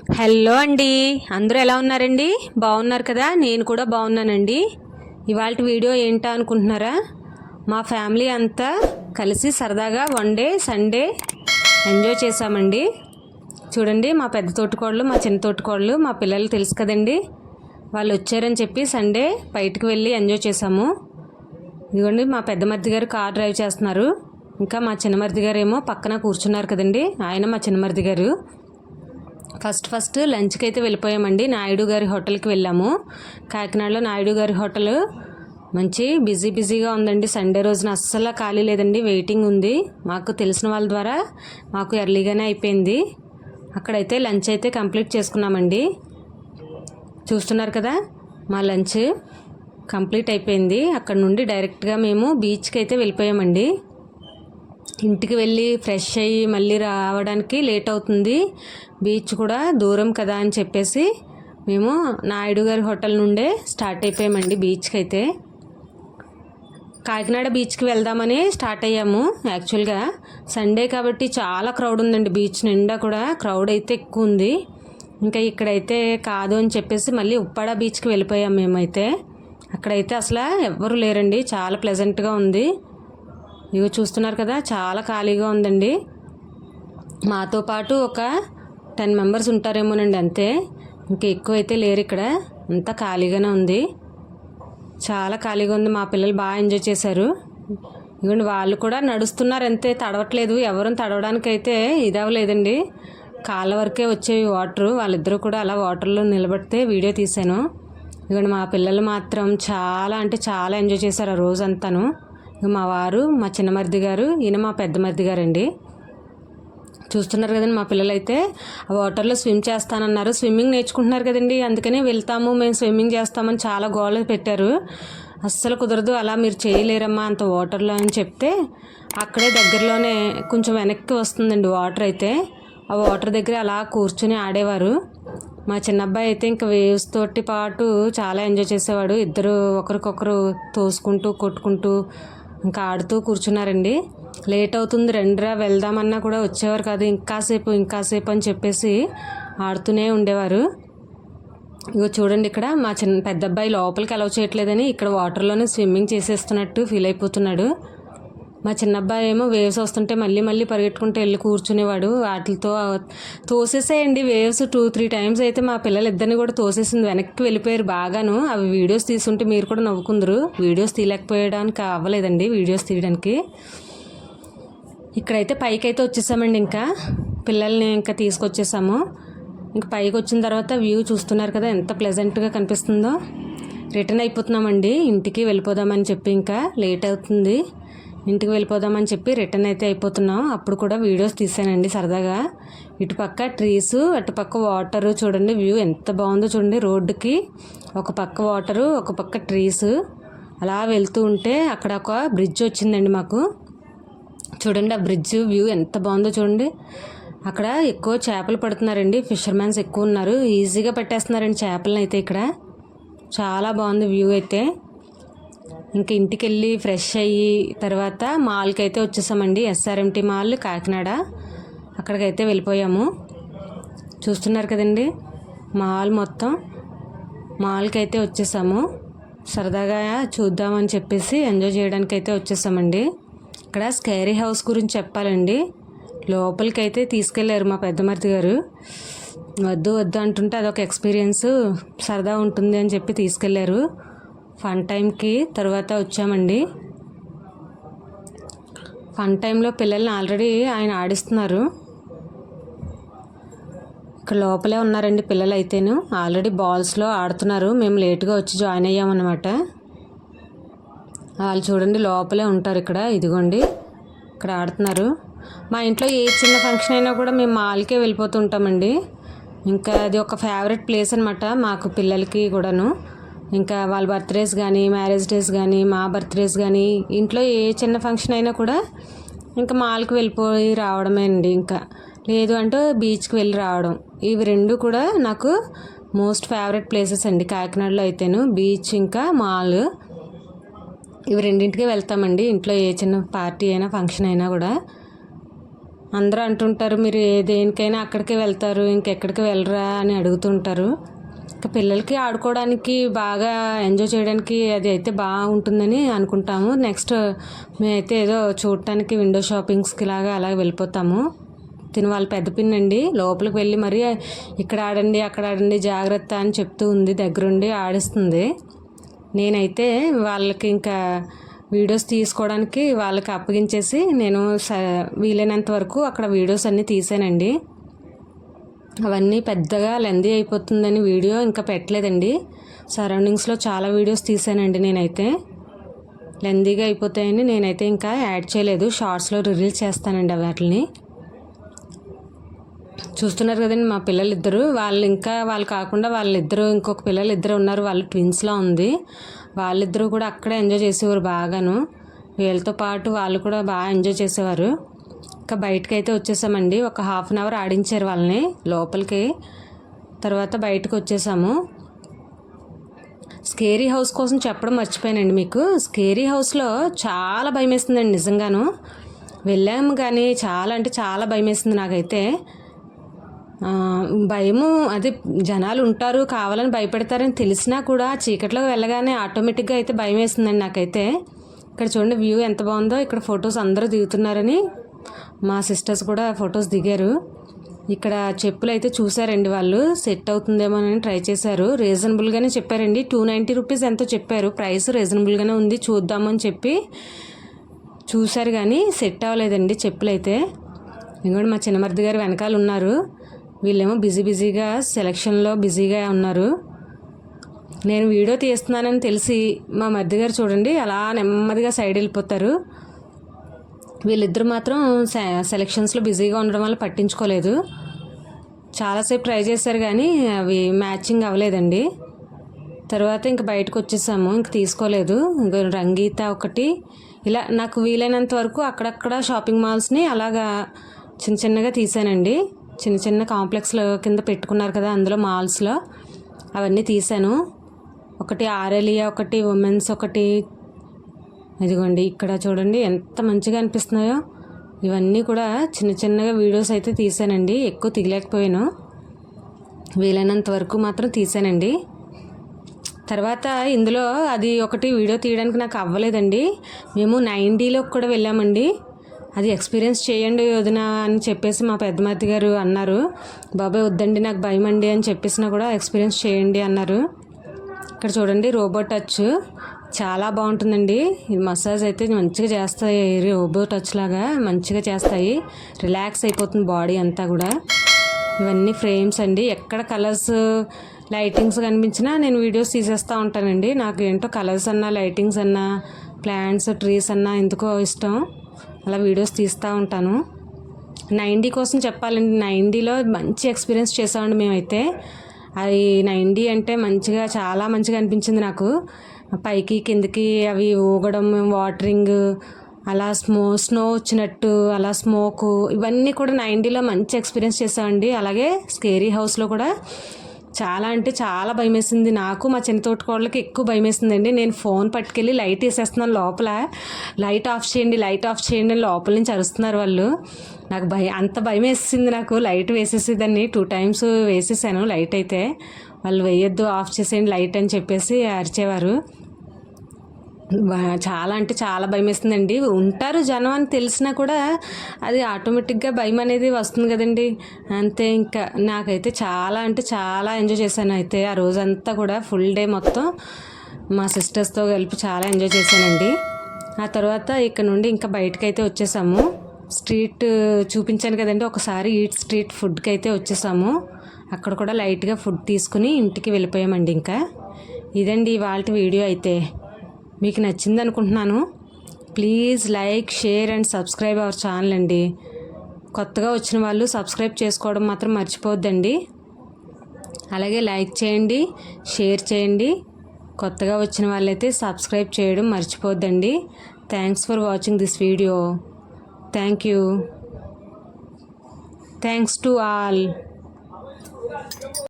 Hello అండి. అందరూ ఎలా ఉన్నారండి? బాగున్నారు కదా? నేను కూడా బాగున్నానండి. ఇవాళ వీడియో ఏంటా అనుకుంటున్నారా? మా ఫ్యామిలీ అంతా కలిసి సరదాగా వన్ డే సండే ఎంజాయ్ చేసామండి చూడండి మా పెద్ద తోటికోళ్ళు మా చిన్న తోటికోళ్ళు మా పిల్లలు తెలుసు కదండి. వాళ్ళు వచ్చారని చెప్పి సండే బయటకు వెళ్ళి ఎంజాయ్ చేసాము ఇదిగోండి మా పెద్ద మరిది గారు కార్ డ్రైవ్ చేస్తున్నారు. ఇంకా మా చిన్న మరిది గారు ఏమో పక్కన కూర్చున్నారు కదండి. ఆయన మా చిన్న మరిది గారు. ఫస్ట్ ఫస్ట్ లంచ్కి అయితే వెళ్ళిపోయామండి. నాయుడు గారి హోటల్కి వెళ్ళాము. కాకినాడలో నాయుడు గారి హోటల్ మంచి బిజీ బిజీగా ఉందండి. సండే రోజున అస్సలు ఖాళీ లేదండి. వెయిటింగ్ ఉంది. మాకు తెలిసిన వాళ్ళ ద్వారా మాకు ఎర్లీగానే అయిపోయింది. అక్కడైతే లంచ్ అయితే కంప్లీట్ చేసుకున్నామండి. చూస్తున్నారు కదా మా లంచ్ కంప్లీట్ అయిపోయింది. అక్కడ నుండి డైరెక్ట్గా మేము బీచ్కి అయితే వెళ్ళిపోయామండి. ఇంటికి వెళ్ళి ఫ్రెష్ అయ్యి మళ్ళీ రావడానికి లేట్ అవుతుంది. బీచ్ కూడా దూరం కదా అని చెప్పేసి మేము నాయుడు గారి హోటల్ నుండే స్టార్ట్ అయిపోయామండి బీచ్కి అయితే కాకినాడ బీచ్కి వెళ్దామని స్టార్ట్ అయ్యాము యాక్చువల్గా సండే కాబట్టి చాలా క్రౌడ్ ఉందండి బీచ్ నిండా కూడా. క్రౌడ్ అయితే ఎక్కువ ఉంది. ఇంకా ఇక్కడైతే కాదు అని చెప్పేసి మళ్ళీ ఉప్పాడ బీచ్కి వెళ్ళిపోయాం మేమైతే. అక్కడైతే అసలు ఎవ్వరు లేరండి. చాలా ప్లెజెంట్గా ఉంది. ఇగో చూస్తున్నారు కదా చాలా ఖాళీగా ఉందండి. మాతో పాటు ఒక టెన్ మెంబర్స్ ఉంటారేమోనండి అంతే. ఇంకా ఎక్కువ అయితే లేరు ఇక్కడ. అంతా ఖాళీగానే ఉంది. చాలా ఖాళీగా ఉంది. మా పిల్లలు బాగా ఎంజాయ్ చేశారు. ఇవ్వండి వాళ్ళు కూడా నడుస్తున్నారు అంతే. తడవట్లేదు. ఎవరు తడవడానికి అయితే ఇదవలేదండి కాళ్ళ వరకే వచ్చేవి వాటర్. వాళ్ళిద్దరూ కూడా అలా వాటర్లో నిలబడితే వీడియో తీశాను. ఇవ్వండి మా పిల్లలు మాత్రం చాలా అంటే చాలా ఎంజాయ్ చేశారు ఆ రోజంతాను. మా వారు మా చిన్న మరిది గారు ఈయన మా పెద్ద మరిది గారండి. చూస్తున్నారు కదండి మా పిల్లలు అయితే ఆ వాటర్లో స్విమ్ చేస్తానన్నారు. స్విమ్మింగ్ నేర్చుకుంటున్నారు కదండి. అందుకనే వెళ్తాము మేము స్విమ్మింగ్ చేస్తామని చాలా గోల పెట్టారు. అస్సలు కుదరదు అలా మీరు చేయలేరమ్మా అంత వాటర్లో అని చెప్తే అక్కడే దగ్గరలోనే కొంచెం వెనక్కి వస్తుందండి వాటర్ అయితే. ఆ వాటర్ దగ్గర అలా కూర్చుని ఆడేవారు. మా చిన్న అబ్బాయి అయితే ఇంకా వేవ్స్ తోటి పాటు చాలా ఎంజాయ్ చేసేవాడు. ఇద్దరు ఒకరికొకరు తోసుకుంటూ కొట్టుకుంటూ ఇంకా ఆడుతూ కూర్చున్నారండి. లేట్ అవుతుంది రెండురా వెళ్దామన్నా కూడా వచ్చేవారు కాదు. ఇంకాసేపు ఇంకాసేపు అని చెప్పేసి ఆడుతూనే ఉండేవారు. ఇగో చూడండి ఇక్కడ మా చిన్న పెద్ద అబ్బాయి లోపలికి అలౌ చేయట్లేదని ఇక్కడ వాటర్లోనే స్విమ్మింగ్ చేసేస్తున్నట్టు ఫీల్ అయిపోతున్నాడు. మా చిన్న అబ్బాయి ఏమో వేవ్స్ వస్తుంటే మళ్ళీ మళ్ళీ పరిగెట్టుకుంటూ వెళ్ళి కూర్చునేవాడు. వాటితో తోసేసేయండి వేవ్స్ టూ త్రీ టైమ్స్ అయితే మా పిల్లలు ఇద్దరిని కూడా తోసేసింది. వెనక్కి వెళ్ళిపోయారు బాగాను. అవి వీడియోస్ తీసుంటే మీరు కూడా నవ్వుకుందరు. వీడియోస్ తీయలేకపోయడానికి అవ్వలేదండి వీడియోస్ తీయడానికి. ఇక్కడైతే పైకి అయితే వచ్చేసామండి ఇంకా. పిల్లల్ని ఇంకా తీసుకొచ్చేసాము. ఇంక పైకి వచ్చిన తర్వాత వ్యూ చూస్తున్నారు కదా ఎంత ప్లెజెంట్గా కనిపిస్తుందో. రిటర్న్ అయిపోతున్నామండి. ఇంటికి వెళ్ళిపోదామని చెప్పి ఇంకా లేట్ అవుతుంది. ఇంటికి వెళ్ళిపోదామని చెప్పి రిటర్న్ అయితే అయిపోతున్నాం. అప్పుడు కూడా వీడియోస్ తీసానండి సరదాగా. ఇటుపక్క ట్రీస్ అటుపక్క వాటర్ చూడండి వ్యూ ఎంత బాగుందో చూడండి రోడ్డుకి. ఒక పక్క వాటరు ఒక పక్క ట్రీస్. అలా వెళ్తూ ఉంటే అక్కడ ఒక బ్రిడ్జ్ వచ్చిందండి మాకు. చూడండి ఆ బ్రిడ్జ్ వ్యూ ఎంత బాగుందో చూడండి. అక్కడ ఎక్కువ చేపలు పడుతున్నారండి. ఫిషర్మెన్స్ ఎక్కువ ఉన్నారు. ఈజీగా పట్టేస్తున్నారండి చేపలను అయితే ఇక్కడ. చాలా బాగుంది వ్యూ అయితే. ఇంకా ఇంటికి వెళ్ళి ఫ్రెష్ అయ్యి తర్వాత మాల్కి అయితే వచ్చేసామండి ఎస్ఆర్ఎంటీ మాల్ కాకినాడ. అక్కడికైతే వెళ్ళిపోయాము. చూస్తున్నారు కదండి మాల్ మొత్తం. మాల్కి అయితే వచ్చేసాము. సరదాగా చూద్దామని చెప్పేసి ఎంజాయ్ చేయడానికి అయితే వచ్చేసామండి. ఇక్కడ స్కేరీ హౌస్ గురించి చెప్పాలండి. లోపలికి అయితే తీసుకెళ్ళారు మా పెద్దమర్తి గారు. వద్దు వద్దు అంటుంటే అదొక ఎక్స్పీరియన్స్. సరదా ఉంటుంది అని చెప్పి తీసుకెళ్ళారు ఫన్ టైంకి తర్వాత వచ్చామండి. ఫన్ టైంలో పిల్లల్ని ఆల్రెడీ ఆయన ఆడిస్తున్నారు. ఇక్కడ లోపలే ఉన్నారండి పిల్లలు అయితేను ఆల్రెడీ బాల్స్లో ఆడుతున్నారు. మేము లేట్గా వచ్చి జాయిన్ అయ్యామన్నమాట. వాళ్ళు చూడండి లోపలే ఉంటారు ఇక్కడ. ఇదిగోండి ఇక్కడ ఆడుతున్నారు. మా ఇంట్లో ఏ చిన్న ఫంక్షన్ అయినా కూడా మేము మాల్కే వెళ్ళిపోతూ ఉంటామండి. ఇంకా అది ఒక ఫేవరెట్ ప్లేస్ అనమాట మాకు పిల్లలకి కూడాను. ఇంకా వాళ్ళ బర్త్డేస్ కానీ మ్యారేజ్ డేస్ కానీ మా బర్త్డేస్ కానీ ఇంట్లో ఏ చిన్న ఫంక్షన్ అయినా కూడా ఇంకా మాల్కి వెళ్ళిపోయి రావడమే అండి ఇంకా. లేదు అంటే బీచ్కి వెళ్ళి రావడం. ఇవి రెండు కూడా నాకు మోస్ట్ ఫేవరెట్ ప్లేసెస్ అండి. కాకినాడలో అయితేను బీచ్ ఇంకా మాల్. ఇవి రెండింటికి వెళ్తామండి. ఇంట్లో ఏ చిన్న పార్టీ అయినా ఫంక్షన్ అయినా కూడా. అందరూ అంటుంటారు మీరు ఏ దేనికైనా అక్కడికే వెళ్తారు ఇంకెక్కడికి వెళ్ళరా? అని అడుగుతుంటారు పిల్లలకి ఆడుకోవడానికి బాగా ఎంజాయ్ చేయడానికి అది అయితే బాగుంటుందని అనుకుంటాము. నెక్స్ట్ మేమైతే ఏదో చూడటానికి విండో షాపింగ్స్కి లాగా అలా వెళ్ళిపోతాము. తిని వాళ్ళ పెద్ద పిన్నండి. లోపలికి వెళ్ళి మరి ఇక్కడ ఆడండి అక్కడ ఆడండి జాగ్రత్త అని చెప్తూ ఉంది. దగ్గరుండి ఆడిస్తుంది. నేనైతే వాళ్ళకి ఇంకా వీడియోస్ తీసుకోవడానికి వాళ్ళకి అప్పగించేసి నేను స వీలైనంత వరకు అక్కడ వీడియోస్ అన్నీ తీసానండి. అవన్నీ పెద్దగా లెందీ అయిపోతుందని వీడియో ఇంకా పెట్టలేదండి. సరౌండింగ్స్లో చాలా వీడియోస్ తీసానండి నేనైతే. లెందీగా అయిపోతాయని నేనైతే ఇంకా యాడ్ చేయలేదు. షార్ట్స్లో రిలీజ్ చేస్తానండి వాటిని చూస్తున్నారు కదండి మా పిల్లలు ఇద్దరు వాళ్ళు ఇంకా వాళ్ళు కాకుండా వాళ్ళిద్దరు ఇంకొక పిల్లలు ఇద్దరు ఉన్నారు. వాళ్ళు ట్విన్స్లో ఉంది. వాళ్ళిద్దరూ కూడా అక్కడే ఎంజాయ్ చేసేవారు బాగాను. వీళ్ళతో పాటు వాళ్ళు కూడా బాగా ఎంజాయ్ చేసేవారు. ఇంకా బయటకు అయితే వచ్చేసామండి. ఒక హాఫ్ అన్ అవర్ ఆడించారు వాళ్ళని లోపలికి. తర్వాత బయటకు వచ్చేసాము. స్కేరీ హౌస్ కోసం చెప్పడం మర్చిపోయానండి మీకు. స్కేరీ హౌస్లో చాలా భయం వేస్తుందండి నిజంగాను. వెళ్ళాము కానీ చాలా అంటే చాలా భయం వేస్తుంది నాకైతే భయము అదే జనాలు ఉంటారు కావాలని భయపెడతారని తెలిసినా కూడా చీకట్లో వెళ్ళగానే ఆటోమేటిక్గా అయితే భయం వేస్తుందండి నాకైతే. ఇక్కడ చూడండి వ్యూ ఎంత బాగుందో ఇక్కడ ఫొటోస్ అందరూ దిగుతున్నారని. మా సిస్టర్స్ కూడా ఫొటోస్ దిగారు. ఇక్కడ చెప్పులు అయితే చూసారండి వాళ్ళు. సెట్ అవుతుందేమో అని ట్రై చేశారు. రీజనబుల్గానే చెప్పారండి. టూ నైంటీ రూపీస్ ఎంతో చెప్పారు. ప్రైస్ రీజనబుల్గానే ఉంది. చూద్దామని చెప్పి చూశారు కానీ సెట్ అవ్వలేదండి చెప్పులు అయితే ఇంకోటి మా చిన్నమర్ది గారు వెనకాల ఉన్నారు. వీళ్ళేమో బిజీ బిజీగా సెలక్షన్లో బిజీగా ఉన్నారు. నేను వీడియో తీస్తున్నానని తెలిసి మా మర్ది గారు చూడండి అలా నెమ్మదిగా సైడ్ వెళ్ళిపోతారు. వీళ్ళిద్దరు మాత్రం సెలక్షన్స్లో బిజీగా ఉండడం వల్ల పట్టించుకోలేదు. చాలాసేపు ట్రై చేశారు కానీ అవి మ్యాచింగ్ అవ్వలేదండి. తర్వాత ఇంక బయటకు వచ్చేసాము ఇంక తీసుకోలేదు. ఇంక రంగీత ఒకటి. ఇలా నాకు వీలైనంత వరకు అక్కడక్కడ షాపింగ్ మాల్స్ని అలాగా చిన్న చిన్నగా తీసానండి. చిన్న చిన్న కాంప్లెక్స్లో కింద పెట్టుకున్నారు కదా అందులో మాల్స్లో. అవన్నీ తీసాను. ఒకటి ఆరెలియా ఒకటి ఉమెన్స్ ఒకటి ఇదిగోండి ఇక్కడ చూడండి ఎంత మంచిగా అనిపిస్తున్నాయో. ఇవన్నీ కూడా చిన్న చిన్నగా వీడియోస్ అయితే తీసానండి ఎక్కువ తీయలేకపోయాను. వీలైనంత వరకు మాత్రం తీసానండి. తర్వాత ఇందులో అది ఒకటి వీడియో తీయడానికి నాకు అవ్వలేదండి. మేము నైంటీలో కూడా వెళ్ళామండి. అది ఎక్స్పీరియన్స్ చేయండి వదిన అని చెప్పేసి మా పెద్దమతి గారు అన్నారు. బాబాయ్ వద్దండి నాకు భయం అండి అని చెప్పేసినా కూడా ఎక్స్పీరియన్స్ చేయండి అన్నారు. ఇక్కడ చూడండి రోబోట్ టచ్. చాలా బాగుంటుందండి. ఇది మసాజ్ అయితే మంచిగా చేస్తాయి. రోబో టచ్ లాగా మంచిగా చేస్తాయి. రిలాక్స్ అయిపోతుంది బాడీ అంతా కూడా. ఇవన్నీ ఫ్రేమ్స్ అండి. ఎక్కడ కలర్స్ లైటింగ్స్ కనిపించినా నేను వీడియోస్ తీసేస్తూ ఉంటానండి. నాకు ఏంటో కలర్స్ అన్నా లైటింగ్స్ అన్నా ప్లాంట్స్ ట్రీస్ అన్నా ఎందుకో ఇష్టం. అలా వీడియోస్ తీస్తూ ఉంటాను. నైంటీ కోసం చెప్పాలండి. నైంటీలో మంచి ఎక్స్పీరియన్స్ చేసామండి మేమైతే. అది నైంటీ అంటే మంచిగా చాలా మంచిగా అనిపించింది నాకు. పైకి కిందకి అవి ఊగడం వాటరింగ్ అలా స్మో స్నో వచ్చినట్టు అలా స్మోకు ఇవన్నీ కూడా నైంటీలో మంచి ఎక్స్పీరియన్స్ చేసామండి అలాగే స్కేరీ హౌస్లో కూడా చాలా అంటే చాలా భయం వేసింది నాకు మా చిన్న తోటకోళ్ళకి ఎక్కువ భయం వేసిందండి నేను ఫోన్ పట్టుకెళ్ళి లైట్ వేసేస్తున్నాను లోపల. లైట్ ఆఫ్ చేయండి లైట్ ఆఫ్ చేయండి లోపల నుంచి అరుస్తున్నారు వాళ్ళు. నాకు భయం అంత భయం వేసింది నాకు. లైట్ వేసేసేదాన్ని. టూ టైమ్స్ వేసేసాను లైట్ అయితే. వాళ్ళు వేయొద్దు ఆఫ్ చేసేయండి లైట్ అని చెప్పేసి అరిచేవారు. చాలా అంటే చాలా భయం వేస్తుందండి ఉంటారు జనం అని తెలిసినా కూడా అది ఆటోమేటిక్గా భయం అనేది వస్తుంది కదండి. అంతే ఇంకా నాకైతే చాలా అంటే చాలా ఎంజాయ్ చేశాను. అయితే ఆ రోజంతా కూడా ఫుల్ డే మొత్తం మా సిస్టర్స్తో కలిపి చాలా ఎంజాయ్ చేశానండి. ఆ తర్వాత ఇక్కడ నుండి ఇంకా బయటకు అయితే వచ్చేసాము. స్ట్రీట్ చూపించాను కదండి. ఒకసారి ఈట్ స్ట్రీట్ ఫుడ్కి అయితే వచ్చేసాము. అక్కడ కూడా లైట్గా ఫుడ్ తీసుకుని ఇంటికి వెళ్ళిపోయామండి ఇంకా. ఇదండి ఇవాళ వీడియో అయితే. మీకు నచ్చింది అనుకుంటున్నాను please like share and subscribe our channel అండి. కొత్తగా వచ్చిన వాళ్ళు సబ్స్క్రైబ్ చేసుకోవడం మాత్రం మర్చిపోద్దండి అలాగే లైక్ చేయండి షేర్ చేయండి. కొత్తగా వచ్చిన వాళ్ళైతే సబ్స్క్రైబ్ చేయడం మర్చిపోద్దండి thanks for watching this video thank you thanks to all